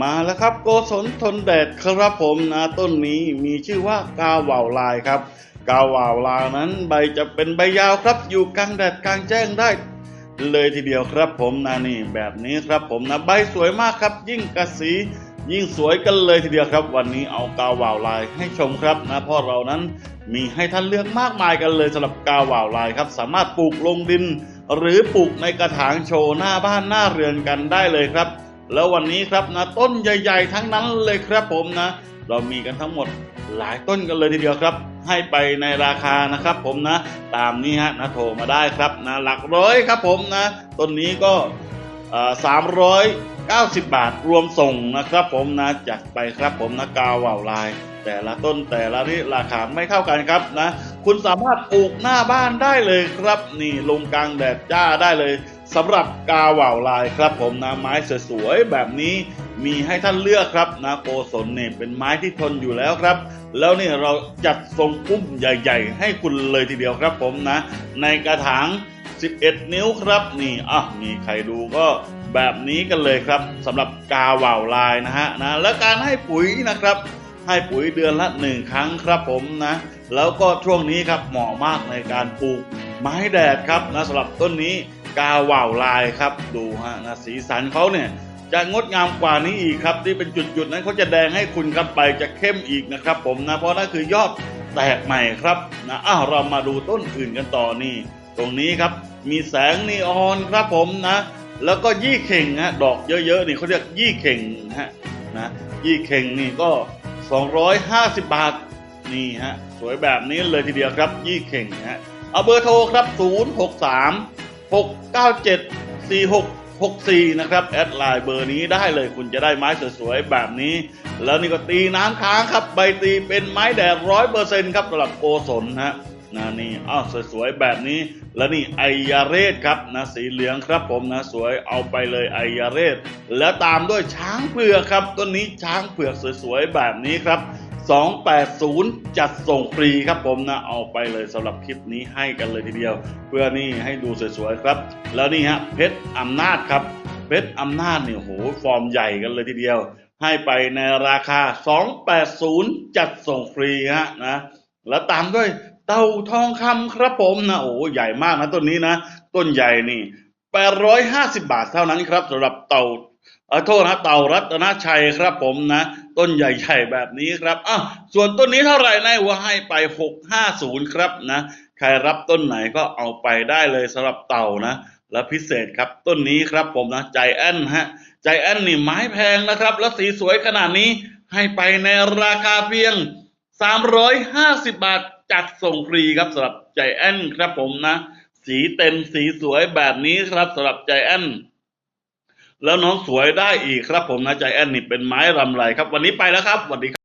มาแล้วครับโกศลทนแดดครับผมนะต้นนี้มีชื่อว่ากาว่าวลายครับ กาว่าวลายนั้นใบจะเป็นใบยาวครับ อยู่กลางแดดกลางแจ้งได้ เลยทีเดียวครับผมนะนี่แบบนี้ครับผมนะใบสวยมากครับ ยิ่งกระสียิ่งสวยกันเลยทีเดียวครับ วันนี้เอากาว่าวลายให้ชมครับนะเพราะเรานั้นมีให้ท่านเลือกมากมายกันเลยสำหรับกาว่าวลายครับ สามารถปลูกลงดิน หรือปลูกในกระถางโชว์หน้าบ้านหน้าเรือนกันได้เลยครับ แล้ววันนี้ครับนะต้นใหญ่ ๆ ทั้งนั้นเลยครับผมนะ เรามีกันทั้งหมดหลายต้นกันเลยทีเดียวครับ ให้ไปในราคานะครับ ผมนะ ตามนี้ฮะนะโทรมาได้ครับนะหลักร้อยครับผมนะต้นนี้ก็สามร้อยเก้าสิบบาทรวมส่งนะครับผมนะจัดไปครับผมนะกาวว่าวลาย แต่ละต้นแต่ละนี่ราคาไม่เท่ากันครับนะ คุณสามารถปลูกหน้าบ้านได้เลยครับ นี่ลงกลางแดดจ้าได้เลย สำหรับกาว่าวลายครับ ผมนะไม้สวยๆแบบนี้มีให้ท่านเลือกครับนะโกศลเนี่ยเป็นไม้ที่ทนอยู่แล้วครับ แล้วนี่เราจัดทรงพุ่มใหญ่ ๆ ให้คุณเลยทีเดียวครับผมนะ ในกระถาง 11 นิ้วครับนี่อะมีใครดูก็แบบนี้กันเลยครับสำหรับกาว่าวลายนะฮะนะและการให้ปุ๋ยนะครับ ให้ปุ๋ยเดือนละหนึ่งครั้งครับผมนะ แล้วก็ช่วงนี้ครับเหมาะมากในการปลูกไม้แดดครับนะสำหรับต้นนี้ กาว่าวลายครับ ดูฮะนะสีสันเขาเนี่ยจะงดงามกว่านี้อีกครับ ที่เป็นจุดๆนั้นเขาจะแดงให้คุณครับไปจะเข้มอีกนะครับ ผมนะเพราะนั่นคือยอดแตกใหม่ครับนะอ้าวเรามาดูต้นอื่นกันต่อนี่ ตรงนี้ครับ มีแสงนีออนครับผมนะ แล้วก็ยี่เข่งฮะดอกเยอะๆนี่เขาเรียกยี่เข่งฮะนะยี่เข่งนี่ก็ 250 บาทนี่ฮะสวยแบบนี้เลยทีเดียวครับยี่เข่งฮะเอาเบอร์โทรครับ 063 697 4664 นะครับแอดไลน์เบอร์นี้ได้เลยคุณจะได้ไม้สวยๆแบบนี้ แล้วนี่ก็ตีน้ำค้างครับ ใบตีเป็นไม้แดดร้อยเปอร์เซ็นต์ครับสำหรับโกศลฮะนะนี่อ้าวสวยๆแบบนี้ แล้วนี่ไอยาเรศครับนะสีเหลืองครับผมนะสวยเอาไปเลยไอยาเรศแล้วตามด้วยช้างเผือกครับต้นนี้ช้างเผือกสวยๆแบบนี้ครับ 280 จัดส่งฟรีครับผมนะ เอาไปเลยสำหรับคลิปนี้ให้กันเลยทีเดียว เพื่อนี่ให้ดูสวยๆครับ แล้วนี่ฮะเพชรอำนาจครับ เพชรอำนาจเนี่ยโหฟอร์มใหญ่กันเลยทีเดียว ให้ไปในราคา 280 จัดส่งฟรีฮะนะ แล้วตามด้วยเต่าทองคำครับผมนะโอ้ใหญ่มากนะต้นนี้นะ ต้นใหญ่นี่850 บาทเท่านั้นครับสำหรับเต่า ออโทษนะเต่ารัตนชัยครับผมนะ ต้นใหญ่ๆแบบนี้ครับอะส่วนต้นนี้เท่าไหร่นายว่าให้ไป 650 ครับนะ ใครรับต้นไหนก็เอาไปได้เลยสำหรับเต่านะ และพิเศษครับต้นนี้ครับผมนะใจแอนฮะใจแอนนี่ไม้แพงนะครับ แล้วสีสวยขนาดนี้ให้ไปในราคาเพียง 350 บาทจัดส่งฟรีครับสำหรับใจแอนครับผมนะ สีเต็มสีสวยแบบนี้ครับสำหรับใจแอน แล้วน้องสวยได้อีกครับผมนะใจแอนนี่เป็นไม้รำไรครับ วันนี้ไปแล้วครับสวัสดีครับ